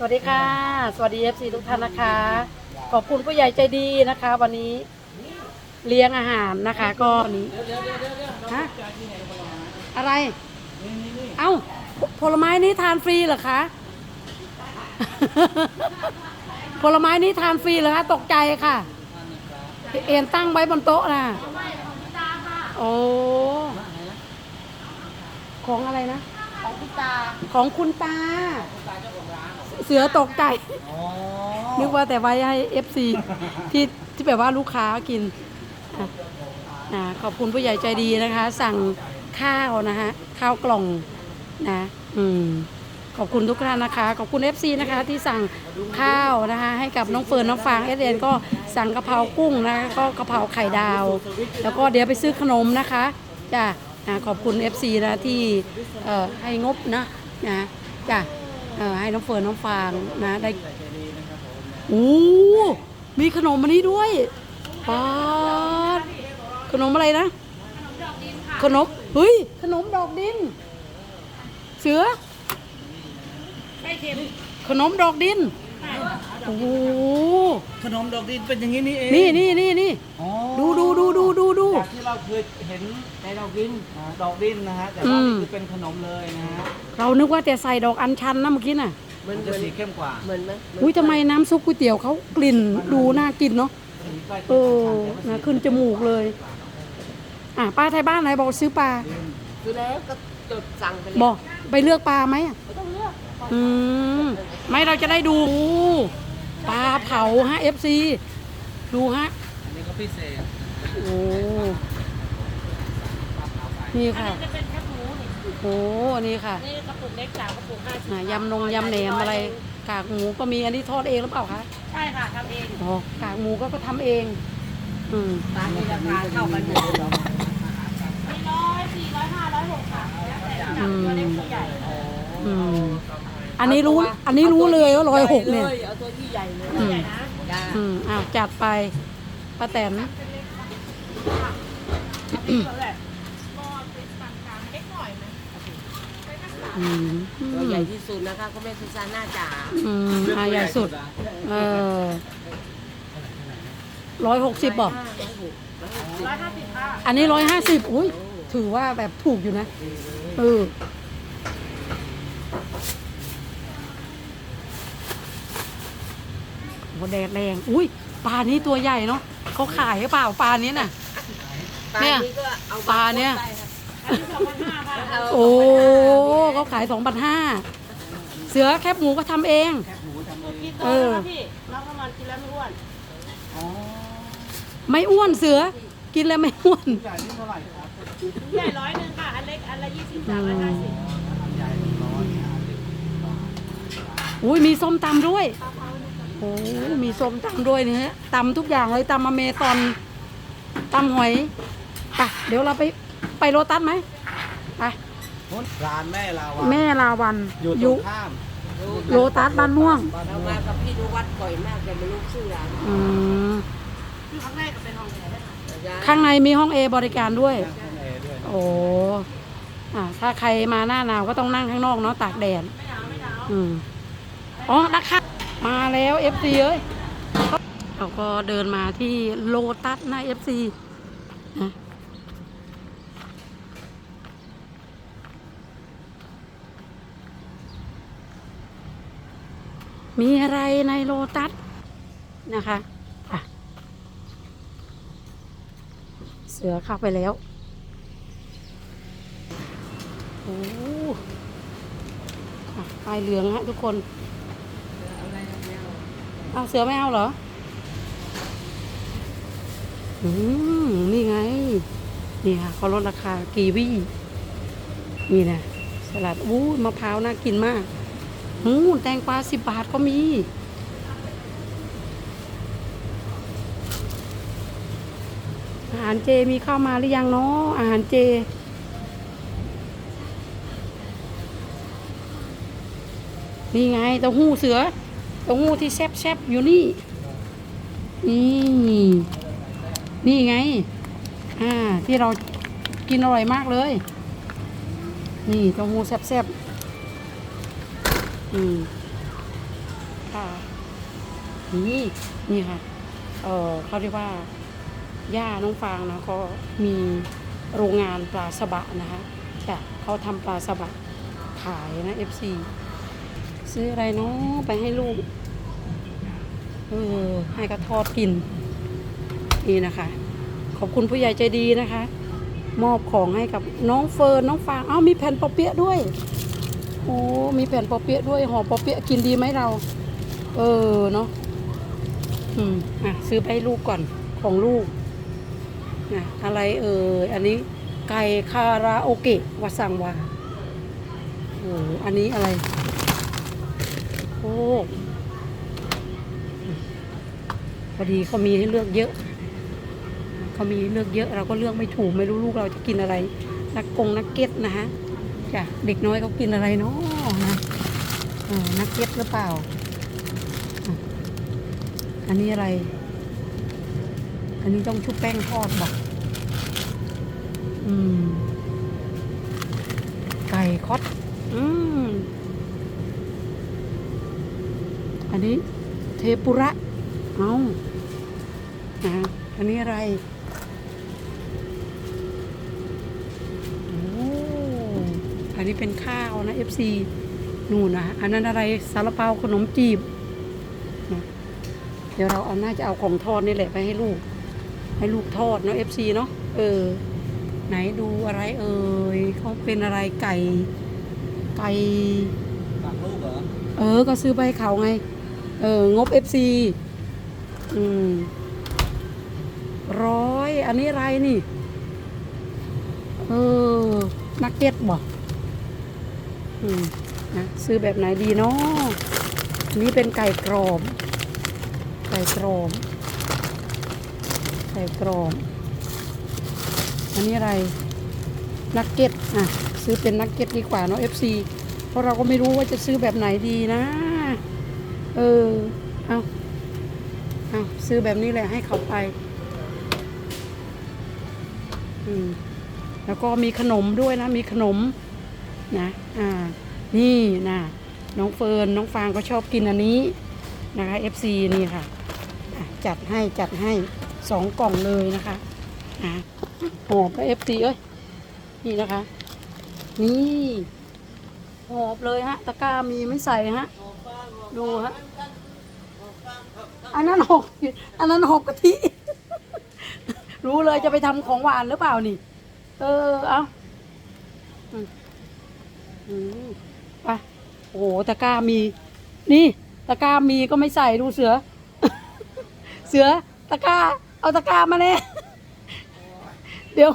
สวัสดีค่ะ สวัสดีเอฟซีทุกท่านนะคะ ขอบคุณผู้ใหญ่ใจดีนะคะ วันนี้เลี้ยงอาหารนะคะก็วันนี้ฮะอะไร เอ้าผผลไม้นี้ทานฟรีเหรอคะ ผลไม้นี้ทานฟรีเหรอคะตกใจค่ะ เอ็นตั้งไว้บนโต๊ะนะโอ้ของอะไรนะ ของคุณตา ของคุณตา เสือตกใจ อ๋อนึกว่าแต่ไว้ให้เอฟซีที่ที่แบบว่าลูกค้ากินอะอ่าขอบคุณผู้ใหญ่ใจดีนะคะ สั่งข้าวนะคะข้าวกล่องนะอืมขอบคุณทุกท่านนะคะ ขอบคุณ FC นะคะที่สั่งข้าวนะคะ ให้กับน้องเฟิร์นน้องฟางเอสเนก็สั่งกะเพรากุ้งนะคะก็กะเพราไข่ดาว แล้วก็เดี๋ยวไปซื้อขนมนะคะจ้ะอ่าขอบคุณ FC นะที่เอ่อให้งบนะนะจ้ะ เอ่อให้น้องเฟิร์นน้องฟางนะได้โอ้มีขนมอันนี้ด้วยป๊าดขนมอะไรนะ ขนมเฮ้ยขนมดอกดิน เสือขนมดอกดิน โอ้โหขนมดอกดินเป็นอย่างนี้นี่เองนี่นี่นี่นี่อ๋อดูดูดูดูดูดู จากที่เราเคยเห็นในดอกดินอ่าดอกดินนะฮะแต่อืว่ามนี่คือเป็นขนมเลยนะฮะเรานึกว่าแต่ใส่ดอกอัญชันนะเมื่อกี้น่ะมันจะสีเข้มกว่าเหมือนไหมอุ้ยทำไมน้ำซุปก๋วยเตี๋ยวเขากลิ่นดูน่ากินเนาะสีใกล้เออนะขึ้นจมูกเลย อะป้าไทยบ้านไหนบอกซื้อปลาคือแล้วก็จดสั่งไปเลยบอกไปเลือกปลาไหมอะไม่ต้ องเลือกอืมไม่เราจะได้ดูปลาเผาฮะ FC ดูฮะอันนี้ก็พิเศษโอ้นี่ค่ะจะเป็นแคบหมูนี่โอ้นี่ค่ะนี่กระปุกเล็กสามกระปุกห้าสิบอะยำนงยำแหนมอะไรกากหมูก็มีอันนี้ทอดเองหรือเปล่าคะใช่ค่ะทำเองอ๋อกากหมูก็ก็ทำเอง อืมตามมีราคาเท่ากันหมดมีร้อยสี่ร้อยห้าร้อยหกค่ะแล้วแต่จับตัวเล็กตัวใหญ่อืม อันนี้รู้ อันนี้รู้เลยว่าร้อยหกเนี่ย เอาตัวที่ใหญ่เลยอืมใหญ่นะจ้าอืมอ้าวจัดไปป้าแตนแหละก็เป็นปานกลางเล็กหน่อยไหมอืมตัวใหญ่ที่สุดนะคะก็แม่ซูซาน่าจ๋าอืมอะใหญ่สุด เออร้อยหกสิบบอก ร้อยห้าสิบค่ะอันนี้ร้อยห้าสิบอุ้ย ถือว่าแบบถูกอยู่นะ เออ โหแดดแรง อุ้ยปลานี้ตัวใหญ่เนาะเขาขายหรือเปล่าปลานี้น่ะ เนี่ยก็เอาปลาเนี่ยอันนี้สองพันห้าค่ะโอ้เขาขายสองพันห้าเสือแคบหมูก็ทำเองแคบหมูทำเองกินโตเออแล้วพี่น้องประมาณกินแล้วไม่อ้วนอ๋อไม่อ้วนเสือ กินแล้วไม่อ้วนใหญ่นี่เท่าไหร่ครับใหญ่ร้อยหนึ่งค่ะ อันเล็กอันละยี่สิบสามร้อยห้าสิบใหญ่ร้อยห้าสิบอุ้ยมีส้มตำด้วย โอ้มีส้มตำด้วยเนี่ยตำทุกอย่างเลยตำอเมซอนตำหอยไปเดี๋ยวเราไปไปโรตัสไหมไปนู้นร้านแม่ลาวาแม่ลาวันอยู่ตรยุงข้ามโรตัสบ้านม่วงเรามากับพี่นุวัดบ่อยมากแต่ไม่รู้ชื่อร้านอืมครั้งแรกก็เป็นห้องแถวข้างในมีห้องเอบริการด้วยนั่งข้างในด้วย โอ้อ่าถ้าใครมาหน้าหนาวก็ต้องนั่งข้างนอกเนาะตากแดดไม่หนาวไม่หนาวอืมอ๋อนะคะ มาแล้วเอฟซีเอ้ยเราก็เดินมาที่โลตัสนะเอฟซีนะมีอะไรในโลตัสนะคะเสือเข้าไปแล้ว โอ้อะปลายเหลืองฮะทุกคน เอาเสือไม่เอาเหรอ อืมนี่ไง นี่ค่ะเขาลดราคากีวีนี่นะสลัดอู้มะพร้าวน่ากินมากหูแตงกวาสิบบาทก็มี อาหารเจมีเข้ามาหรือยังเนาะอาหารเจนี่ไงเต้าหู้เสือ เต้าหู้ที่แซบๆอยู่นี่ นี่นี่ไง อ่า ที่เรากินอร่อยมากเลย นี่เต้าหู้แซบๆอืมค่ะนี่นี่ค่ะ เออเขาเรียกว่าย่าน้องฟางนะก็มีโรงงานปลาสบะนะคะจ้ะเขาทำปลาสบะขายนะ FC ซื้ ซื้ออะไรเนาะไปให้ลูก เออ ให้กระทอดกิน นี่นะคะ ขอบคุณผู้ใหญ่ใจดีนะคะ มอบของให้กับน้องเฟิร์นน้องฟางเอ้ามีแผ่นปอเปี๊ยะด้วย โอ้ มีแผ่นปอเปี๊ยะด้วยห่อปอเปี๊ยะกินดีไหมเรา เออเนาะ อืม อะ ซื้อไปให้ลูกก่อนของลูกนะอะไรเอออันนี้ไก่คาราโอเกะวัดสังวาโอ้อันนี้อะไร โอพอดีเขามีให้เลือกเยอะ เขามีเลือกเยอะ เราก็เลือกไม่ถูกไม่รู้ลูกเราจะกินอะไรนักกงนักเก็ตนะฮะจ้ะเด็กน้อยเขากินอะไรเนาะนะนักเก็ตหรือเปล่า อันนี้อะไร อันนี้ต้องชุบแป้งทอดบอกอืม ไก่คอดอืม อันนี้เทปุระ เอาอะอันนี้อะไรโอ้อันนี้เป็นข้าวนะ FC นู่นนะ อันนั้นอะไรซาลาเปาขนมจีบนะเดี๋ยวเราเอาน่าจะเอาของทอดนี่แหละไปให้ลูก ให้ลูกทอดเนาะ FC เนาะ เออ ไหนดูอะไรเอ่ยเขาเป็นอะไรไก่ ไก่ฝากลูกเหรอเออ ก็ซื้อไปให้เขาไง เอองบ FC อืมร้อย อันนี้ไรนี่ เออ นักเก็ตบอกอืมนะซื้อแบบไหนดีเนาะนนี้เป็นไก่กรอบ ไก่กรอบ ไก่กรอบ อันนี้อะไร นักเก็ตอะ ซื้อเป็นนักเก็ตดีกว่าเนาะ FC เพราะเราก็ไม่รู้ว่าจะซื้อแบบไหนดีนะ เออ เอาเอาซื้อแบบนี้แหละให้เขาไป อืม แล้วก็มีขนมด้วยนะ มีขนม นะ อ่า นี่นะน้องเฟิร์น น้องฟางก็ชอบกินอันนี้นะคะ FC นี่ค่ะ จัดให้จัดให้สองกล่องเลยนะคะอะหอบแล้ว FC เอ้ย นี่นะคะ นี่หอบเลยฮะ ตะกร้ามีไม่ใส่ฮะ ดูฮะ อันนั้นหกอันนั้นหกกะทิ รู้เลยจะไปทำของหวานหรือเปล่านี่ เออ เอาอไปโอ้โหตะกร้ามี นี่ตะกร้ามีก็ไม่ใส่ดูเสือ เสือตะกร้า เอาตะกร้ามาเนี่ยเดี๋ยว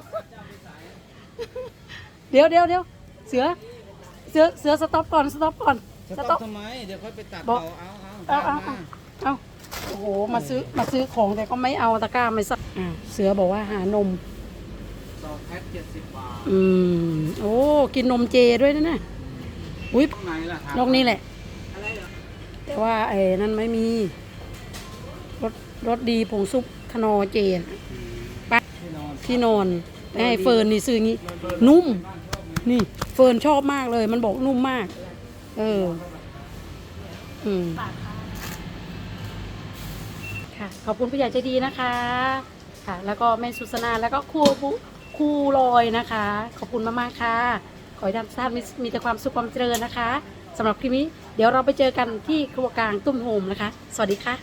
เดี๋ยวเดี๋ยวเดี๋ยวเสือ เสือ เสือสต็อปก่อน สต็อปก่อน จะต้องทำไม เดี๋ยวค่อยไปตัดบอกเอาเอาเอาเอามาเอาเอาโอ้โหมาซื้อมาซื้อของแต่ก็ไม่เอาตะกร้าไม่สักอ่าเสือบอกว่าหานมสองแพ็คเจ็ดสิบบาทอืมโอ้กินนมเจด้วยนะเนี่ยอุ้ยตรงไหนล่ะครับนกนี่แหละ อะไรเหรอแต่ว่าไอ้นั่นไม่มีรสรสดีผงซุปขนอเจนที่นอนที่นอนไปให้เฟิร์นนี่ซื้องี้ นุ่ม นี่เฟิร์นชอบมากเลย มันบอกนุ่มมาก เออ อืม ค่ะ ขอบคุณผู้ใหญ่ใจดีนะคะ ค่ะ แล้วก็แม่สุสนา แล้วก็ครูผู้ครูลอยนะคะ ขอบคุณมากๆค่ะ ขอให้ท่านทราบมีมีแต่ความสุขความเจริญนะคะสำหรับคลิปนี้ เดี๋ยวเราไปเจอกันที่ครัวกลางตุ้มโฮมนะคะ สวัสดีค่ะ